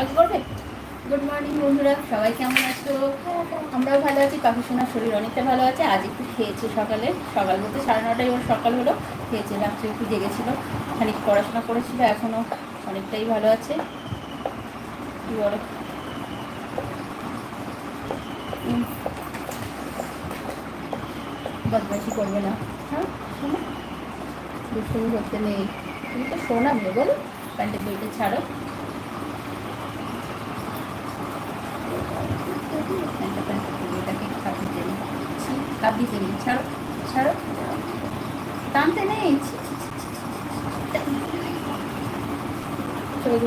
আগে করবে? Good morning বন্ধুরা, সবাই কেমন আছো? আমরাও ভালো আছি সোনার শরীর অনেকটা ভালো আছে। আজ একটু খেয়েছি সকালে, সকাল বলতে সাড়ে নটায় ওর সকাল হলো। খেয়েছে, রাত্রে একটু জেগেছিল, খানিক পড়াশোনা করেছিল এখনও অনেকটাই ভালো আছে। কি বলো। বদমাইশি করবে না। হ্যাঁ দুষ্টুমি করতে নেই। তুমি তো শোনা মেয়ে, বলো। প্যান্টের বইটা ছাড়ো। ছাড়ো ছাড়ো টানতে নেই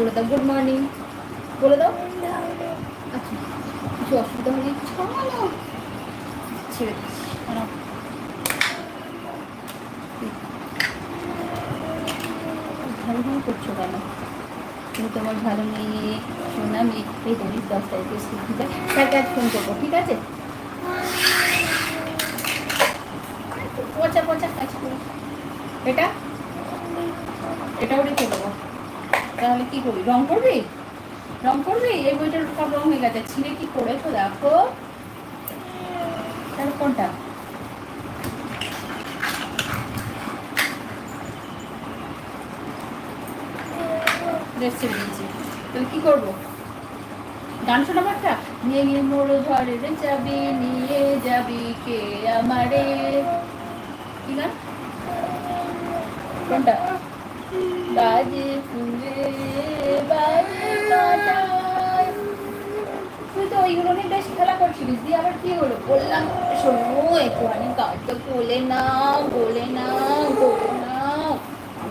দাও গুড মর্নিং বলে দাও আচ্ছা কিছু অসুবিধা হলে ছাড়ো দিচ্ছি করছ কেন তুমি তোমার ভালো মেয়ে, সোনা মেয়ে, এই তুমি দশ তারিখে স্কুল থেকে স্যারকে আজ ফোন করব, ঠিক আছে? পচা পচা কাজ করি এটা? এটাও রেখে দেবো তাহলে কি করবি রং করবি? রং করবি? এই বইটার সব রং হয়ে গেছে। ছিঁড়ে কি করেছ দেখো। তাহলে কোনটা? ড্রেস ছেড়ে দিয়েছি তাহলে কি করব? গান শোনাবো একটা? নিয়ে মোর ঘরে যাবি, নিয়ে যাবি কে আমারে? কি গান? কোনটা? বাজে ফুলে বাজে তুই তো ওইগুলো নিয়ে বেশ খেলা করছিলিস, দিয়ে আবার কি হলো? বললাম, শোনো, একটুখানি গাছটা বলে নাও বলে নাও বলে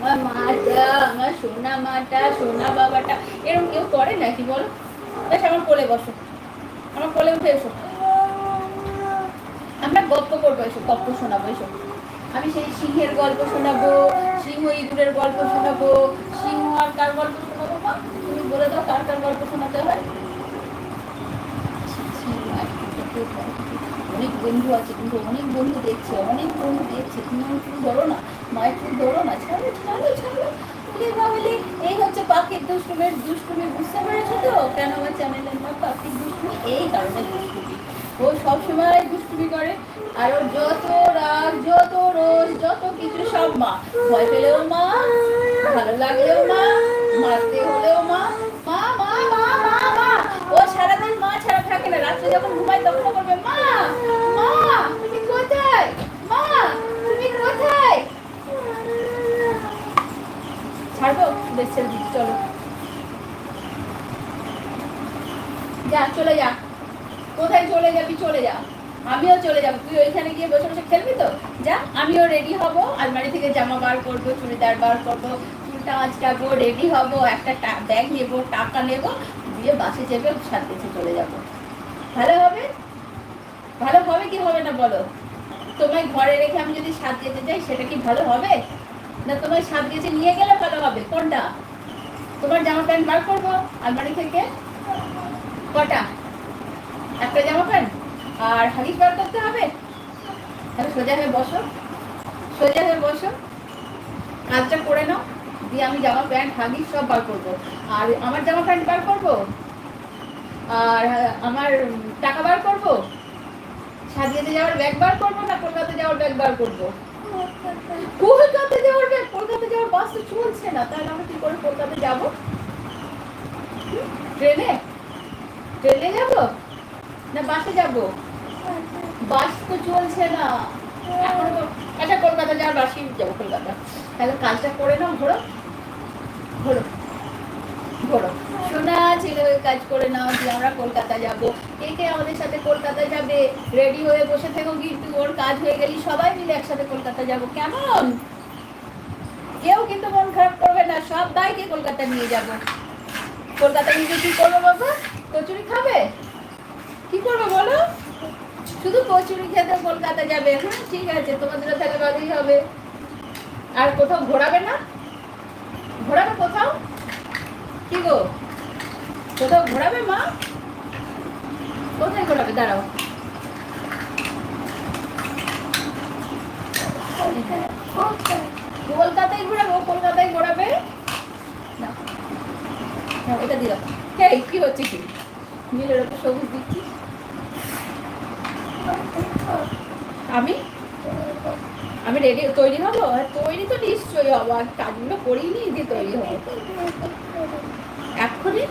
আমার মাটা আমার সোনা মাটা সোনা বাবাটা এরকম কেউ করে নাকি বলো বেশ আমার কোলে বসো আমার কোলে উঠে এসো আমরা গল্প করব এসো গল্প শোনাবো এসো আমি সেই সিংহের গল্প শোনাবো সিংহ ইঁদুরের গল্প শোনাবো সিংহ আর কার গল্প শোনাবো মা তুমি বলে দাও কার কার গল্প শোনাতে হয় অনেক বন্ধু আছে কিন্তু অনেক বন্ধু দেখছে অনেক বন্ধু দেখছে তুমি আমার ফুল ধরো না মায়ের ফুল ধরো না ছাড়ো ছাড়ো ছাড়ো বলে তাহলে এই হচ্ছে পাখির দুষ্টুমের দুষ্টুমি বুঝতে পেরেছ তো? কেন আমার চ্যানেলের নাম পাপি দুষ্টুমি? এই কারণে দুষ্টুমি। ও সবসময় দুষ্টুমি করে। আর ওর যত রাগ, যত রোজ যত কিছু সব মা। ভয় পেলেও মা, ভালো লাগলেও মা মারতে হলেও মা মা মা মা মা মা ও সারাদিন মা ছাড়া থাকে না রাত্রে যখন ঘুমায় তখন করবে মা মা তুমি কোথায় মা তুমি কোথায় ছাড়বো বেশ ছেড়ে দিচ্ছি চলো যা, চলে যা। কোথায় চলে যাবি, চলে যা। আমিও চলে যাব। তুই ওইখানে গিয়ে বসে বসে খেলবি তো? যা, আমিও রেডি হব। আলমারি থেকে জামা বার করব, চুড়িদার বার করব, চুলটা আঁচকাবো রেডি হব। একটা ব্যাগ নেব, টাকা নেব, দিয়ে বাসে চেপে সাথে চলে যাব। ভালো হবে? ভালো হবে কি হবে না বলো? তোমায় ঘরে রেখে আমি যদি সাত যেতে যাই সেটা কি ভালো হবে? না তোমায় সাত গেছে নিয়ে গেলে ভালো হবে? কোনটা? তোমার জামা প্যান্ট বার করব আলমারি থেকে? কটা? একটা জামা প্যান্ট আর হাগিস বার করতে হবে? তাহলে সোজা হয়ে বসো। সোজা হয়ে বসো। কাজটা করে নাও। দিয়ে আমি জামা প্যান্ট হাগিস সব বার করব। আর আমার জামা প্যান্ট বার করব? আর আমার টাকা বার করব? সাজিয়েতে যাওয়ার ব্যাগ বার করব না কলকাতা যাওয়ার ব্যাগ বার করব? কলকাতা যাওয়ার ব্যাগ, কলকাতা যাওয়ার বাস তো চলছে না। তাহলে আমরা কি করে কলকাতা যাব? ট্রেনে? ট্রেনে যাব? না বাসে যাব? বাস তো চলছে না। আচ্ছা কলকাতা যাওয়ার বাসে যাব, কলকাতা। তাহলে কাজটা করে নাও, ঘোরো। ঘোরো। ঘোরো। শোনা ছেলে কাজ করে নাও যে আমরা কলকাতা যাব। কে কে আমাদের সাথে কলকাতা যাবে? রেডি হয়ে বসে থেকো, কিন্তু ওর কাজ হয়ে গেলি সবাই মিলে একসাথে কলকাতা যাব। কেমন? কেউ কিন্তু মন খারাপ করবে না সব বাইকে কলকাতা নিয়ে যাব। কলকাতা নিয়ে কি করব বাবা কচুরি খাবে? কি করব বলো? শুধু কচুরি খেতে কলকাতা যাবে। হ্যাঁ ঠিক আছে তোমাদেরও তাহলে ভালোই হবে। আর কোথাও ঘোরাবে না? ঘোরাবে কোথাও? কি গো? কোথাও ঘোরাবে মা? কোথায় ঘোরাবে? দাঁড়াও। কলকাতায় ঘোরাবো কলকাতায় ঘোরাবে না হ্যাঁ, দিলাম। হ্যাঁ কি হচ্ছে কি? নীলের ওপর সবুজ দিচ্ছি। আমি? আমি রেডি তৈরি হব? হ্যাঁ, তৈরি তো নিশ্চয়ই হব। আর কাজগুলো করিনি দিয়ে তৈরি হব। এক্ষুনি?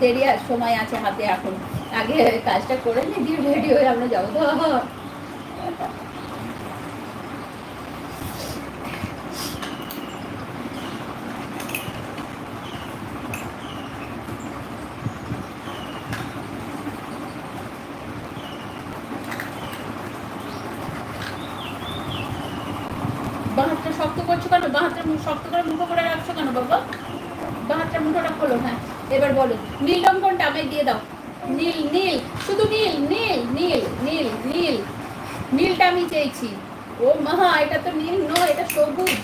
দেরি আর সময় আছে হাতে এখন। আগে কাজটা করে নি দিয়ে রেডি হয়ে আমরা যাব। তো বাহাতটা শক্ত করছ কেন বাহাতটা শক্ত করে মুখো করে রাখছো কেন বাবা বাহাতটা মুঠোটা খোলো হ্যাঁ এবার বলো, নীল রং কোনটা আমায় দিয়ে দাও। নীল নীল, শুধু নীল নীল নীল নীল নীল। নীলটা আমি চেয়েছি। ও মহা এটা তো নীল নয়, এটা সবুজ।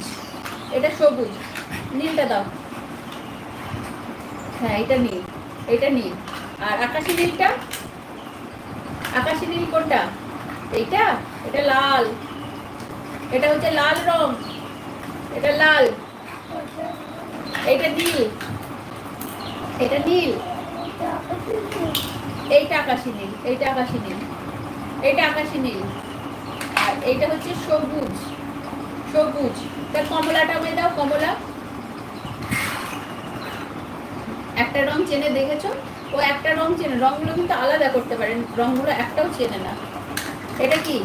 এটা সবুজ। নীলটা দাও। হ্যাঁ এটা নীল এটা নীল। আর আকাশি নীলটা? আকাশি নীল কোনটা? এইটা? এটা লাল। এটা হচ্ছে লাল রং। এটা লাল। এটা নীল। এটা নীল। এইটা আকাশি নীল, এইটা আকাশি নীল, এইটা আকাশি নীল। আর এইটা হচ্ছে সবুজ সবুজ। তা কমলাটা আমায় দাও, কমলা। একটা রং চেনে দেখেছ? ও একটা রং চেনে, রংগুলো কিন্তু আলাদা করতে পারেন রংগুলো একটাও চেনে না। এটা কি?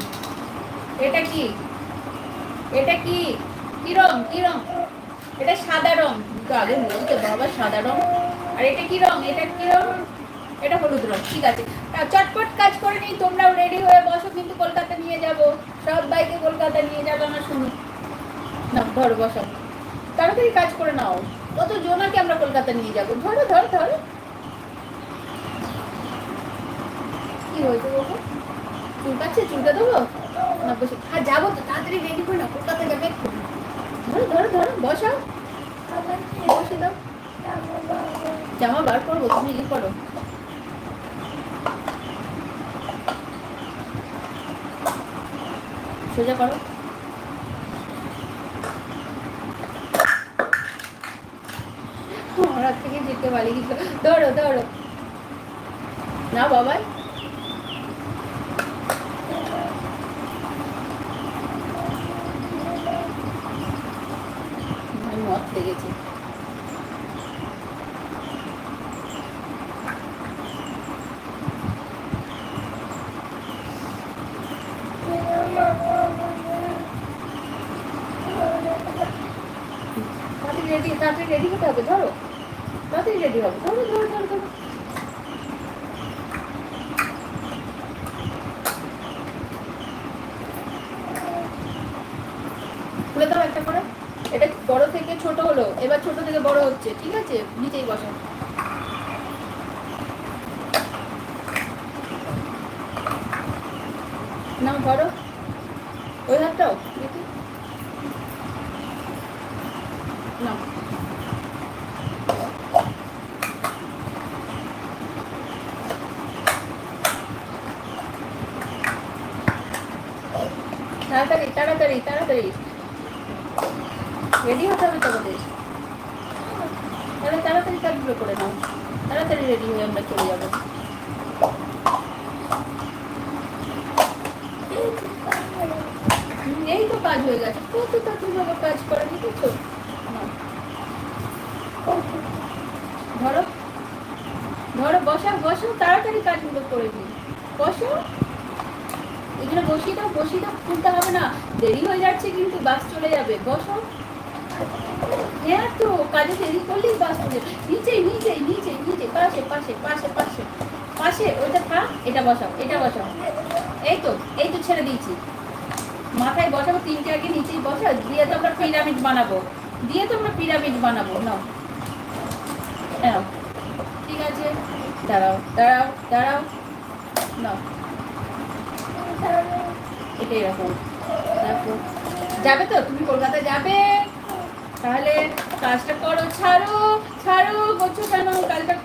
এটা কি? এটা কি? কি রং? কি রং? এটা সাদা রং। তো আগে বলতে বাবা সাদা রং। আর এটা কি রং? এটা কি রং? এটা হলুদ রং, ঠিক আছে। চটপট কাজ করে নিই তোমরাও রেডি হয়ে বসো, কিন্তু কলকাতা নিয়ে যাব। সব বাইকে কলকাতা নিয়ে যাব না শুনো না ধরো, বসো। তাড়াতাড়ি কাজ করে নাও। কত জনাকে আমরা কলকাতা নিয়ে যাব? ধরো ধরো ধরো। কি হয়েছে বাবু চুলকাচ্ছে চুলকা দেবো না, বসে। হ্যাঁ যাব তো। তাড়াতাড়ি রেডি করে না কলকাতা যাবে। ধরো ধরো ধরো। বসাও বসে দাও। জামা বার করব, তুমি কি করো। সোজা করো। হাত থেকে যেতে পারি ধরো ধরো। না বাবাই আমি মদ লেগেছে তাড়াতাড়ি রেডি তাড়াতাড়ি রেডি হতে হবে ধরো তাড়াতাড়ি রেডি হবে ধরো ধরো ধরো ধরো খুলে দাও একটা করে এটা বড় থেকে ছোট হলো এবার ছোট থেকে বড় হচ্ছে ঠিক আছে নিচেই বসো নাও ধরো। ওই হাতটাও দেখি নাও তাড়াতাড়ি তাড়াতাড়ি তাড়াতাড়ি রেডি হতে হবে তোমাদের তাহলে তাড়াতাড়ি কাজগুলো করে নাও তাড়াতাড়ি রেডি হয়ে আমরা চলে যাব হুম, এই তো কাজ হয়ে গেছে কত তাড়াতাড়ি বাবা কাজ করে দেখেছ নাও। ধরো ধরো বসা বসো তাড়াতাড়ি কাজগুলো করে দিই বসো এখানে বসিয়ে দাও বসিয়ে দাও তুলতে হবে না দেরি হয়ে যাচ্ছে কিন্তু বাস চলে যাবে। বসো। হ্যাঁ তো কাজে দেরি করলেই বাস চলে। নিচে নিচে নিচে নিচে, পাশে পাশে পাশে পাশে পাশে, ওইটা থাক এটা বসাও এটা বসাও। এই তো এই তো ছেড়ে দিয়েছি। মাথায় বসাবো, তিনটে আগে নিচেই বসা দিয়ে তো আমরা পিরামিড বানাবো। দিয়ে তো আমরা পিরামিড বানাবো, নাও। নাও। ঠিক আছে। দাঁড়াও দাঁড়াও দাঁড়াও। নাও। এটা এরকম যাবে তো? তুমি কলকাতা যাবে? তাহলে কাজটা করো, ছাড়ো ছাড়ো করছ কেন? কাজটা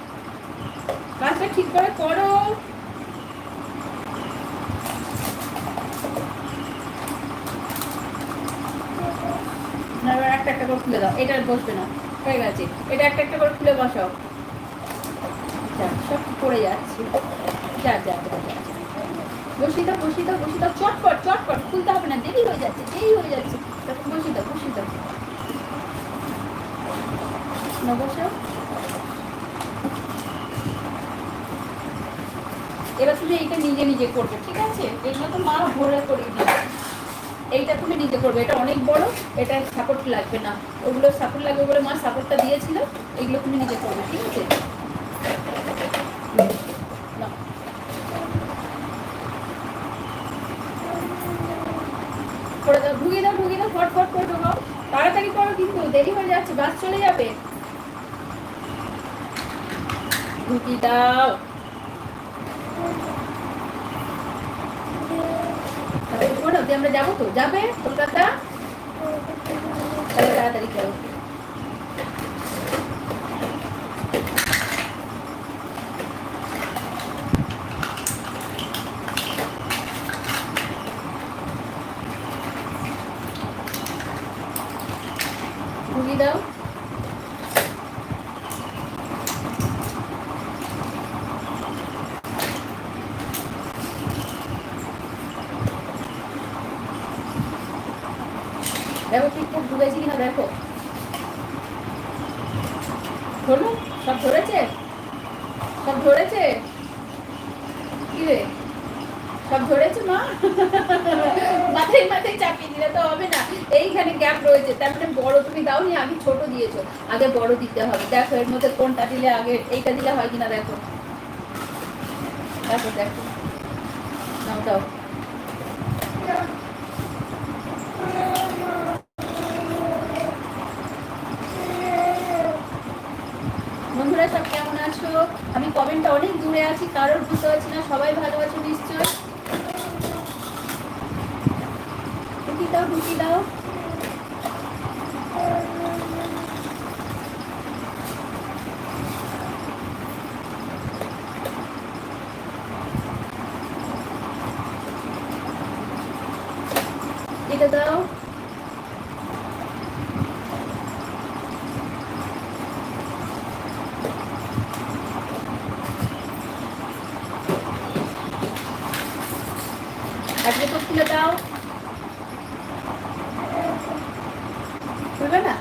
কাজটা ঠিক করে করো। একটা একটা করে খুলে দাও। এটা বসবে না। হয়ে গেছে। এটা একটা একটা করে খুলে বসাও। যা সব পড়ে যাচ্ছে। যা যা যা যা। বসি দাও বসি দাও বসি দাও চটপট চটপট, খুলতে হবে না, দেরি হয়ে যাচ্ছে, দেরি হয়ে যাচ্ছে। তখন বসি দাও বসি দাও না বসাও এবার তুমি এইটা নিজে নিজে করবে, ঠিক আছে? এগুলো তো মা ভরে করে দিবে। এইটা তুমি নিজে করবে, এটা অনেক বড়, এটা সাপোর্ট লাগবে না। ওগুলো সাপোর্ট লাগবে বলে মা সাপোর্টটা দিয়েছিল, এগুলো তুমি নিজে করবে, ঠিক আছে নাও। করে দাও ঢুকিয়ে দাও ঢুকিয়ে তাড়াতাড়ি করো কিন্তু, দেরি হয়ে যাচ্ছে, বাস চলে যাবে। ঢুকিয়ে দাও। আমরা যাব তো। যাবে কলকাতা? তাড়াতাড়ি করো ঢুকিয়ে দাও দেখো ঠিকঠাক ঢুকেছি কিনা দেখো ধরলো সব ধরেছে সব ধরেছে কি রে সব ধরেছে মা মাথায় মাথায় চাপিয়ে দিলে তো হবে না এইখানে গ্যাপ মানে বড় তুমি দাওনি, আগে ছোট দিয়েছ, আগে বড় দিতে হবে। দেখো, এর মধ্যে কোনটা দিলে আগে, এইটা দিলে হয় কিনা দেখো। দেখো দেখো। নাও, দাও। বন্ধুরা, সব কেমন আছো? আমি কমেন্টটা অনেক দূরে আছি, কারোর বুঝতে পারছি না, সবাই ভালো আছো নিশ্চয় ঢুকি দাও ঢুকি দাও এটা দাও আজকে তো খুলে দাও। খুলবে না?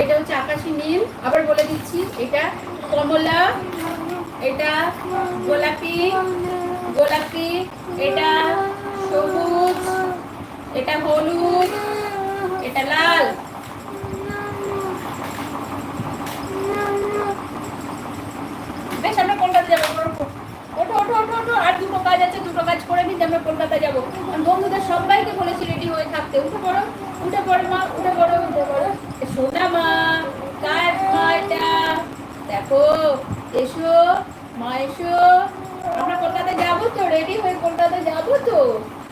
এটা হচ্ছে আকাশি নীল, আবার বলে দিচ্ছি, এটা কমলা, এটা গোলাপি গোলাপি, এটা সবুজ, এটা হলুদ, এটা লাল বেশ আমরা কলকাতা যাব ওঠো ওঠো ওঠো ওঠো ওঠো আর দুটো কাজ আছে কাজ আমরা কলকাতা যাব। বন্ধুদের সবাইকে বলেছি রেডি হয়ে থাকতে। উঠে পড়ো উঠে পড়ো মা, উঠে পড়ো উঠে পড়ো। সোনা মা মা দেখো, এসো, মা এসো। আমরা কলকাতা যাব তো রেডি হয়ে কলকাতা যাব তো।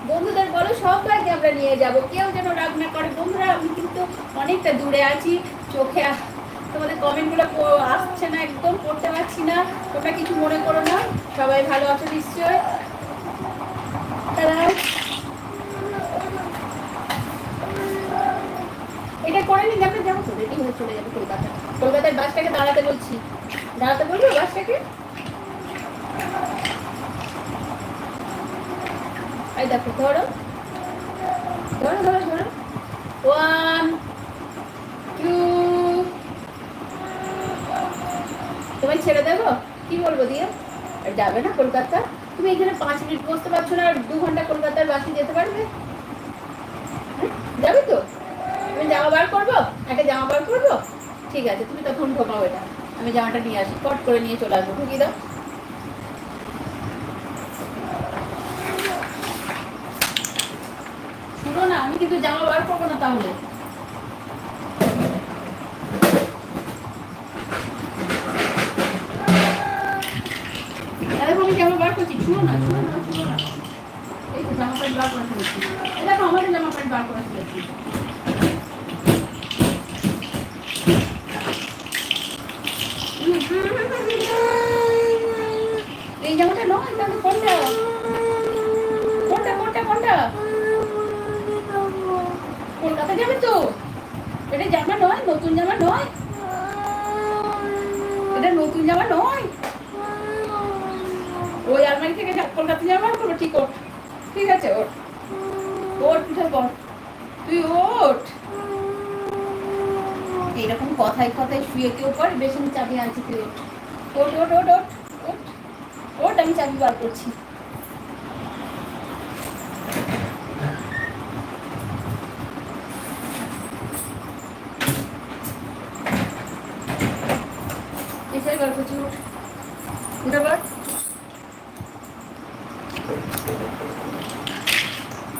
বন্ধুদের বলো, সবাইকে আমরা নিয়ে যাব। কেউ যেন রাগ না করে। বন্ধুরা, আমি কিন্তু অনেকটা দূরে আছি। চোখে তোমাদের কমেন্টগুলো আসছে না একদম, পড়তে পারছি না। তোমরা কিছু মনে করো না। সবাই ভালো আছো নিশ্চয় এটা রেডি হয়ে চলে যাব বাসটাকে দাঁড়াতে বলছি। দাঁড়াতে বাসটাকে? দেখো, ধরো। ধরো ধরো ধরো। ওয়ান টু তোমায় ছেড়ে দেবো? কি বলব, দিয়ে? যাবে না কলকাতা? তুমি এখানে পাঁচ মিনিট বসতে পারছ না, আর দু ঘণ্টা কলকাতার বাসে যেতে পারবে? যাবে তো? আমি জামা বার করব? একটা জামা বার করব? ঠিক আছে, তুমি তখন ঢোকাও এটা। আমি জামাটা নিয়ে আসি কট করে নিয়ে চলে আসব। ঢুকিয়ে দাও। শুনো না, আমি কিন্তু জামা বার করব না তাহলে। বার করছি শুনো না শুনো না শুনো না। এই তো জামা প্যান্ট বার করে ফেলেছি। এই দেখো আমাদের জামা প্যান্ট বার করে ফেলেছি। জামাটা নয় কোনটা কোনটা কোনটা কোনটা? কলকাতা যাবে তো? এটা জামা নয়, নতুন জামা নয়। এটা নতুন জামা নয়। ওই আলমারি থেকে যা- কলকাতা বার করব, ঠিক ওঠ। ঠিক আছে, ওঠ। ওঠ, উঠে পর তুই ওঠ। এইরকম কথায় কথায় শুয়ে কেউ পর বেশ আমি চাবি আনছি, তুই ওঠ ওঠ ওঠ ওঠ ওঠ। ওঠ, আমি চাবি বার করছি এসে বার করছি ওঠ উঠে পর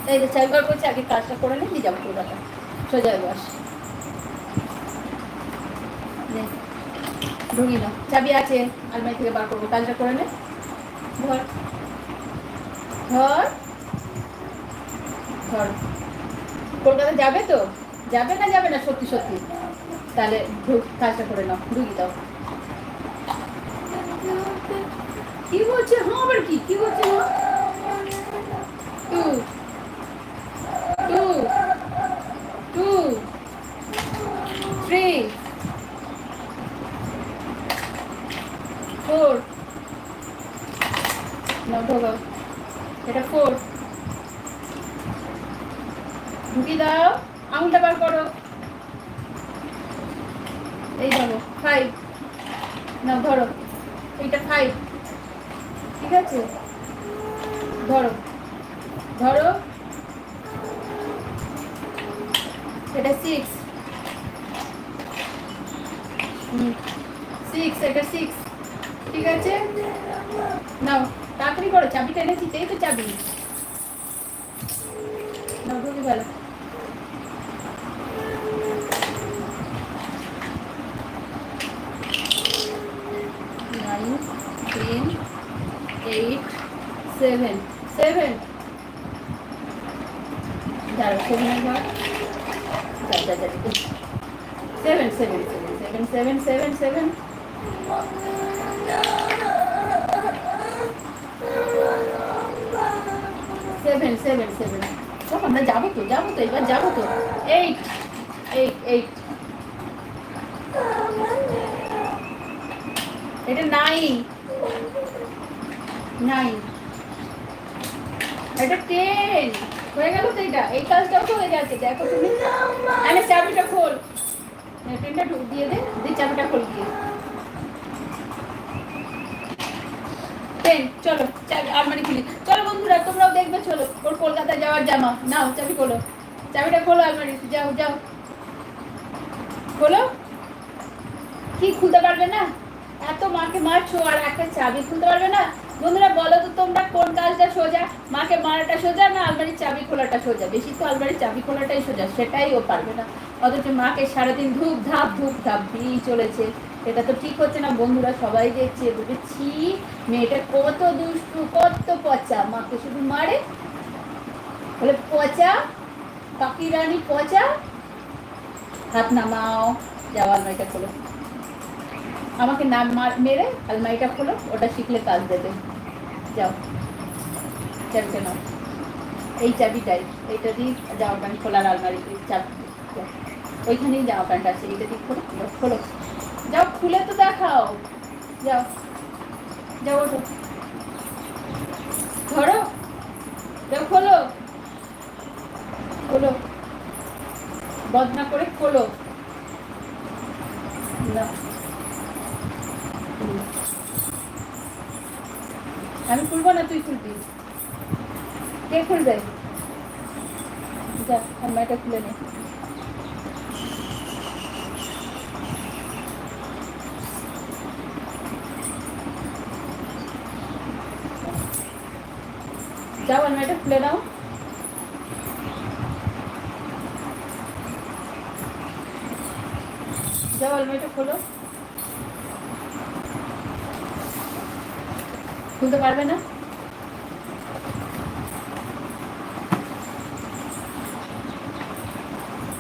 এই যে চাবি বার করছি আগে কাজটা করে নে দিয়ে যাব কলকাতা। সোজা বাস। ঢুকি না। চাবি আছে, আলমারি থেকে বার করব। কাজটা করে নে। ধর। ধর। ধর। কলকাতা যাবে তো? যাবে না যাবে না? সত্যি সত্যি। তাহলে ঢুক, কাজটা করে নাও। ঢুকি দাও কি বলছে হ্যাঁ আবার কি? কি বলছে হ্যাঁ two two two three four ঢোকাও এটা ফোর ঢুকি দাও, আঙুলটা বার করো। এই ধরো ফাইভ না, ধরো। এইটা ফাইভ ঠিক আছে? ধরো। ধরো। এটা সিক্স সিক্স এটা সিক্স ঠিক আছে? নাও, তাড়াতাড়ি করো, চাবিটা এনেছি, এই তো চাবি। নাও ঢুকে ভালো nine ten eight seven seven দাঁড়ো সেভেন যা যা seven seven seven seven seven seven seven seven seven সব আমরা যাব তো যাব তো এবার যাব তো। এইট এইট এইট এটা নাইন নাইন এটা টেন হয়ে গেল তো এটা। এই কাজটাও তো হয়ে যাচ্ছে দেখো তুমি। আরে চাবিটা খোল। টেনটা দিয়ে দে দিয়ে চাবিটা খোল দিয়ে টেন চলো আলমারি খুলি। চলো বন্ধুরা, তোমরাও দেখবে, চলো, ওর কলকাতা যাওয়ার জামা। নাও, চাবি খোলো। চাবিটা খোলো, আলমারি। যাও যাও। খোলো। কি, খুলতে পারবে না? এত মাকে মারছো, আর একটা চাবি খুলতে পারবে না? বন্ধুরা, বলো তো তোমরা, কোন কাজটা সোজা? মাকে মারাটা সোজা না আলমারির চাবি খোলাটা সোজা? বেশি তো আলমারির চাবি খোলাটাই সোজা, সেটাই ও পারবে না। অথচ মাকে সারাদিন ধূপ ধাপ ধূপ ধাপ দিয়েই চলেছে। এটা তো ঠিক হচ্ছে না, বন্ধুরা সবাই দেখছে বলবে ছি মেয়েটা কত দুষ্টু, কত পচা। মাকে শুধু মারে, বলে, পচা? পাখি রানী পচা? হাত নামাও, যাও, আলমারিটা খোলো। আমাকে নাম মার- মেরে আলমারিটা খোলো, ওটা শিখলে কাজ দেবে। যাও, চাবিটা নাও। এই চাবিটাই, এইটা দিয়ে জামা প্যান্ট খোলার আলমারি চাবি ওইখানেই জামা প্যান্ট আছে, এইটা দিয়ে খোলো খোলো। যাও, খুলে তো দেখাও। যাও। যাও, ওঠো। ধরো। যাও, খোলো। খোলো। বদনা করে খোলো। না। আমি খুলবো না, তুই খুলবি। কে খুলবে? যা আলমারিটা খুলে নে। যাও আলমারিটা খুলে নাও। যাও আলমারিটা খোলো। খুলতে পারবে না?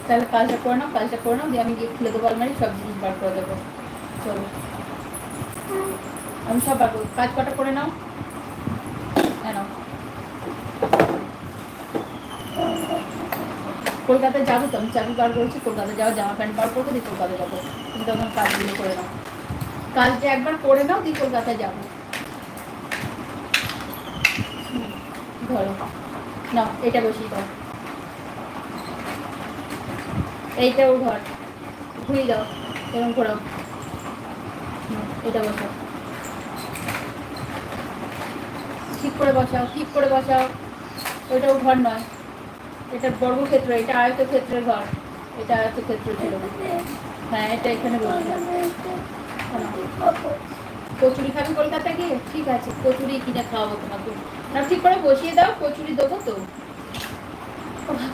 তাহলে কাজটা করে নাও কাজটা করে নাও, দিয়ে আমি গিয়ে খুলে দেবো আলমারি, সব জিনিস বার করে দেবো। চলো। আমি সব বার কাজ কটা করে নাও হ্যাঁ নাও কলকাতায় যাব তো, আমি চাকরি বার করেছি কলকাতা যাওয়া জামা প্যান্ট বার করব দিয়ে কলকাতা যাব। তুমি তখন কাজগুলো করে নাও। কাজটা একবার করে নাও, দিয়ে কলকাতায় যাব। ধরো। নাও, এটা বসিয়ে দাও। এইটাও ঘর ঘুরিয়ে দাও, এরকম করো। এটা বসাও। ঠিক করে বসাও, ঠিক করে বসাও। ওইটা ওর ঘর নয়। এটা বর্গক্ষেত্র, এটা আয়তক্ষেত্রের ঘর, এটা আয়তক্ষেত্র ছিল। হ্যাঁ এটা এখানে কচুরি খাবি কলকাতা গিয়ে? ঠিক আছে, কচুরি কিনে খাওয়াবো তোমাকে। না ঠিক করে বসিয়ে দাও, কচুরি দেবো তো। বাবা।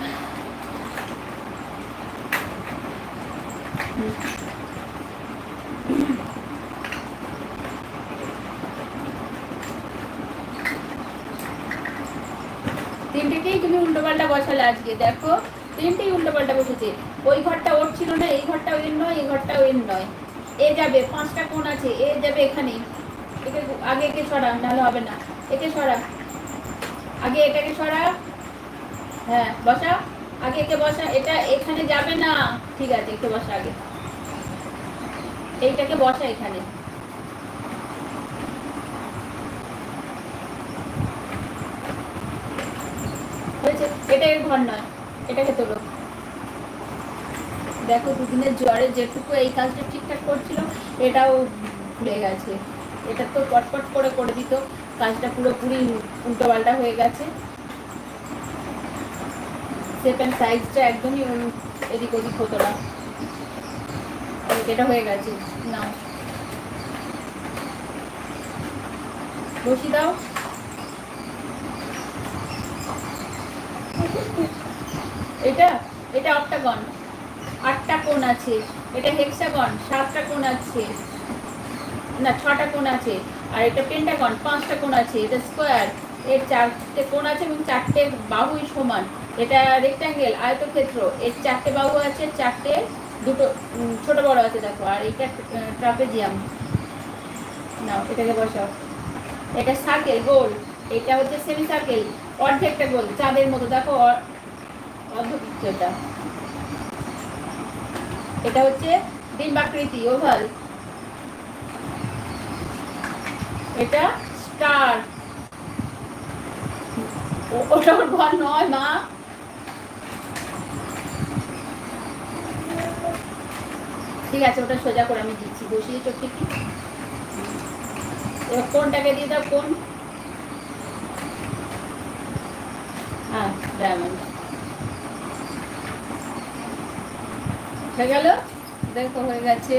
পাল্টা আজকে, দেখো তিনটেই উল্টো পাল্টা বসেছে। ওই ঘরটা ওর ছিল না, এই ঘরটা এর নয়, এই ঘরটা এর নয়। এ যাবে, পাঁচটা কোণ আছে, এ যাবে এখানে। একে আগে একে সরা নাহলে হবে না। একে সরা আগে এটাকে সরা হ্যাঁ বসা আগে একে বসা এটা এখানে যাবে না। ঠিক আছে, একে বসা আগে। এইটাকে বসা এখানে। হয়েছে, এটা এর ঘর নয় এটাকে তোলো দেখো দুদিনের জ্বরে যেটুকু এই কাজটা ঠিকঠাক করছিল, এটাও ভুলে গেছে। এটা তো পটপট করে করে দিত, কাজটা পুরোপুরি উল্টো পাল্টা হয়ে গেছে। শেপ অ্যান্ড সাইজটা একদমই এদিক ওদিক হতো না। এটা হয়ে গেছে, নাও। বসি দাও। এটা? এটা অক্টাগন আটটা কোণ আছে। এটা হেক্সাগন সাতটা কোণ আছে। না, ছটা কোণ আছে। আর এটা পেন্টাগন পাঁচটা কোণ আছে। এটা স্কোয়ার এর চারটে কোণ আছে এবং চারটে বাহুই সমান। এটা রেক্টাঙ্গেল আয়তক্ষেত্র। এর চারটে বাহু আছে, চারটে দুটো ছোট বড় আছে, দেখো। আর এটা ট্রাপেজিয়াম নাও, এটাকে বসাও। এটা সার্কেল গোল। এটা হচ্ছে সেমি সার্কেল অর্ধেকটা গোল, চাঁদের মতো। দেখো এটা হচ্ছে ডিম্বাকৃতি, ওভাল। এটা স্টার। ওটা ওর ঘর নয়, মা। ঠিক আছে, ওটা সোজা করে আমি দিচ্ছি, বসিয়ে চোখ কোনটাকে দিয়ে দাও, কোন হ্যাঁ হয়ে গেল? দেখো, হয়ে গেছে।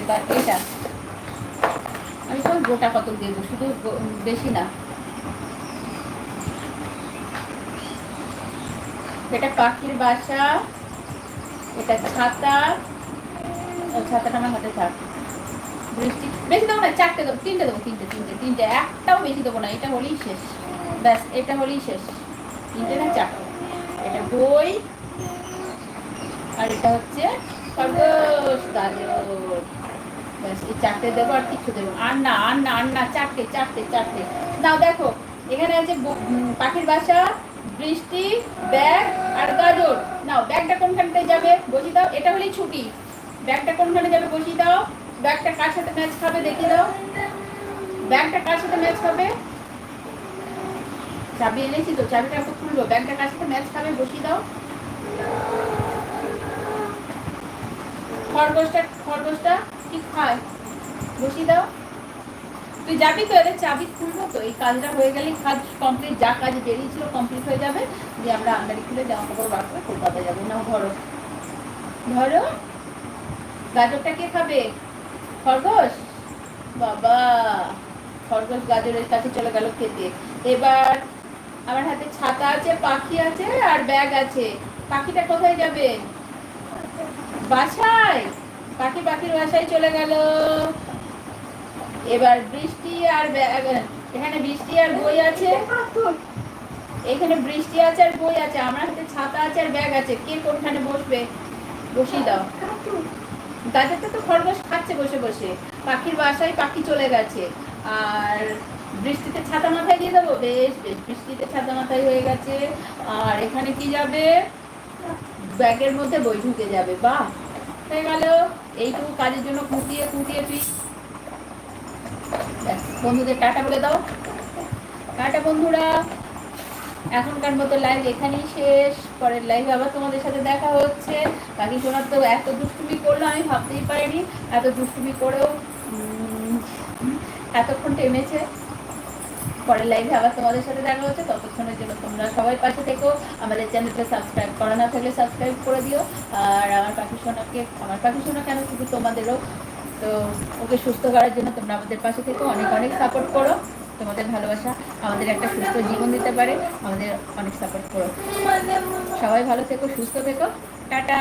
এবার এটা। আমি গোটা কত দেবো শুধু বেশি না। এটা পাখির বাসা, এটা ছাতা। ছাতাটা আমার হাতে থাক। বৃষ্টি। বেশি দেবো না চারটে দেবো, তিনটে দেবো, তিনটে তিনটে তিনটে। একটাও বেশি দেবো না, এটা হলেই শেষ। ব্যাস, এটা হলেই শেষ। তিনটে না চারটে? এটা বই, আর এটা হচ্ছে খরগোশ গাজর। ব্যাস চারটে দেবো আর কিছু দেবো আর না আর না আর না, চারটে চারটে চারটে। নাও দেখো, এখানে আছে পাখির বাসা, বৃষ্টি, ব্যাগ আর গাজর। নাও, ব্যাগটা কোনখানটায় যাবে? বসিয়ে দাও, এটা হলেই ছুটি। ব্যাগটা কোনখানে যাবে? বসিয়ে দাও। ব্যাগটা কার সাথে ম্যাচ খাবে দেখিয়ে দাও ব্যাগটা কার সাথে ম্যাচ খাবে? চাবি এনেছি তো, চাবিটা একটু খুলবো। ব্যাগটা কার সাথে ম্যাচ খাবে বসিয়ে দাও। খরগোশটা খরগোশটা কি খায়। বসিয়ে দাও। তুই যাবি তো, এদের চাবি খুলবো তো। এই কাজটা হয়ে গেলে কাজ কমপ্লিট যা কাজ বেরিয়েছিল কমপ্লিট হয়ে যাবে। দিয়ে আমরা আন্ডারি খুলে জামা কাপড় বার করে কলকাতা যাব। না ধরো। ধরো। গাজরটা কে খাবে? খরগোশ? বাবা, খরগোশ গাজরের কাছে চলে গেল খেতে। এবার আমার হাতে ছাতা আছে, পাখি আছে আর ব্যাগ আছে। পাখিটা কোথায় যাবে? বাসায়। পাখি পাখির বাসায় চলে গেল। এবার বৃষ্টি আর ব্যাগ, এখানে বৃষ্টি আর বই আছে। এখানে বৃষ্টি আছে আর বই আছে। আমার হাতে ছাতা আছে আর ব্যাগ আছে। কে কোনখানে বসবে? বসিয়ে দাও। গাছেরটা তো খরগোশ খাচ্ছে বসে বসে। পাখির বাসায় পাখি চলে গেছে। আর বৃষ্টিতে ছাতা মাথায় দিয়ে দেবো? বেশ বেশ, বৃষ্টিতে ছাতা মাথায় হয়ে গেছে। আর এখানে কি যাবে? ব্যাগের মধ্যে বই ঢুকে যাবে। বাহ, হয়ে গেল। এইটুকু কাজের জন্য কুটিয়ে কুটিয়ে তুই। বন্ধুদের টাটা বলে দাও। টাটা বন্ধুরা। এখনকার মতো লাইভ এখানেই শেষ। পরের লাইভে আবার তোমাদের সাথে দেখা হচ্ছে। বাকি সোনার তো এত দুষ্টুমি করল, আমি ভাবতেই পারিনি। এত দুষ্টুমি করেও এতক্ষণ টেনেছে পরের লাইভে আবার তোমাদের সাথে দেখা হচ্ছে। ততক্ষণের জন্য তোমরা সবাই পাশে থেকো। আমাদের চ্যানেলটা সাবস্ক্রাইব করা না থাকলে সাবস্ক্রাইব করে দিও। আর আমার পাখি সোনাকে, আমার পাখি সোনা কেন শুধু তোমাদেরও? তো ওকে সুস্থ করার জন্য তোমরা আমাদের পাশে থেকো। অনেক অনেক সাপোর্ট করো। তোমাদের ভালোবাসা আমাদের একটা সুস্থ জীবন দিতে পারে, আমাদের অনেক সাপোর্ট করো। সবাই ভালো থেকো, সুস্থ থেকো। টাটা।